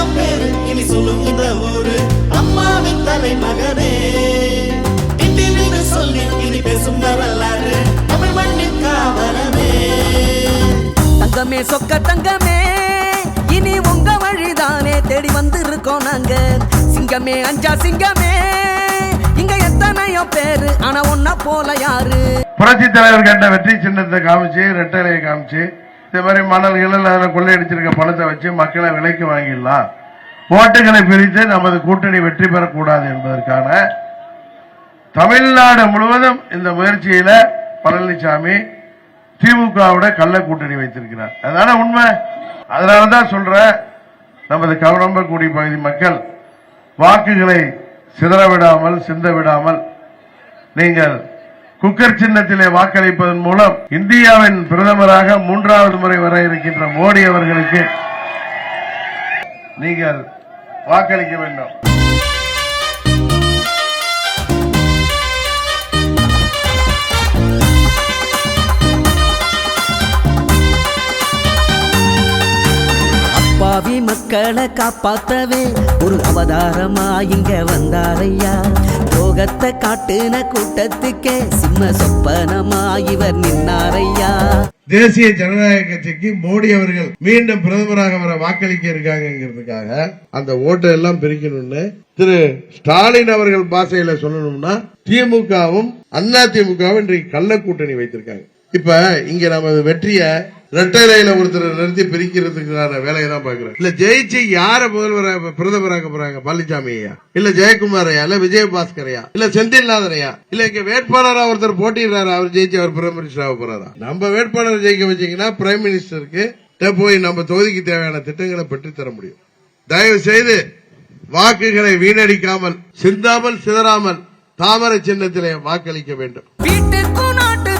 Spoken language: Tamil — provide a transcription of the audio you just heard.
என்னும் பேரு இனி சொல்லும் இந்த ஊரு அம்மாவின் தலைமகனே. இந்தின்னு சொல்லி இனி பேசும் வரலாறு தமிழ் மண்ணின் காவலனே தங்கமே சொக்க தங்கமே இனி உங்க வழிதானே தேடி வந்திருக்கோம் நாங்க சிங்கமே அஞ்சா சிங்கமே இங்க எத்தனையோ பேரு ஆனா ஒன்ன போல யாரு? புரட்சி தலைவர் கண்ட வெற்றி சின்னத்தை காமிச்சு ரெட்டலையை காமிச்சு இது மாதிரி மணல்கள் அதில் கொள்ளையடிச்சிருக்க பணத்தை வச்சு மக்களை விலைக்கு வாங்கிடலாம். ஓட்டுகளை பிரித்து நமது கூட்டணி வெற்றி பெறக்கூடாது என்பதற்கான தமிழ்நாடு முழுவதும் இந்த முயற்சியில பழனிசாமி திமுகவோட கள்ள கூட்டணி வைத்திருக்கிறார். அதான உண்மை? அதனாலதான் சொல்ற நமது கவனம்பக்குடி பகுதி மக்கள் வாக்குகளை சிதற விடாமல் சிந்த விடாமல் நீங்கள் குக்கர் சின்னத்திலே வாக்களிப்பதன் மூலம் இந்தியாவின் பிரதமராக மூன்றாவது முறை வர இருக்கின்ற மோடி அவர்களுக்கு நீங்கள் வாக்களிக்க வேண்டும். அப்பாவி மக்களை காப்பாத்தவே ஒரு அவதாரமா இங்க வந்தாரையா முகத்தை காட்டுன கூட்டத்துக்கே சிம்ம சொப்பனமா இவர் நின்னாரையா? தேசிய ஜனநாயக கட்சிக்கு மோடி அவர்கள் மீண்டும் பிரதமராக வர வாக்களிக்க இருக்காங்கிறதுக்காக அந்த ஓட்டை எல்லாம் பிரிக்கணும்னு திரு ஸ்டாலின் அவர்கள் பாஷையில சொல்லணும்னா திமுகவும் அண்ணா திமுகவும் இன்றைக்கு கள்ள கூட்டணி வைத்திருக்காங்க. இப்ப இங்க நமது வெற்றிய ரெட்டையில ஒருத்தர் நிறுத்தி பிரிக்கிறதுக்கான வேலையை தான் பாக்குறேன் இல்ல ஜெயிச்சு யார முதல்வராக பிரதமராக்க போறாங்க? பழனிசாமி ஐயா. இல்ல ஜெயக்குமாரையா இல்ல விஜயபாஸ்கரையா இல்ல செந்தில்நாதனையா இல்ல இங்க வேட்பாளரா ஒருத்தர் போட்டிடுறாரு? அவர் ஜெயிச்சு அவர் பிரைம் மினிஸ்டர் ஆக போறாரா? நம்ம வேட்பாளர் ஜெயிக்க வச்சீங்கன்னா பிரைம் மினிஸ்டருக்கு போய் நம்ம தொகுதிக்கு தேவையான திட்டங்களை பெற்று தர முடியும். தயவு செய்து வாக்குகளை வீணடிக்காமல் சிந்தாமல் சிதறாமல் தாமரை சின்னத்திலே வாக்களிக்க வேண்டும். வீட்டுக்கும் நாட்டு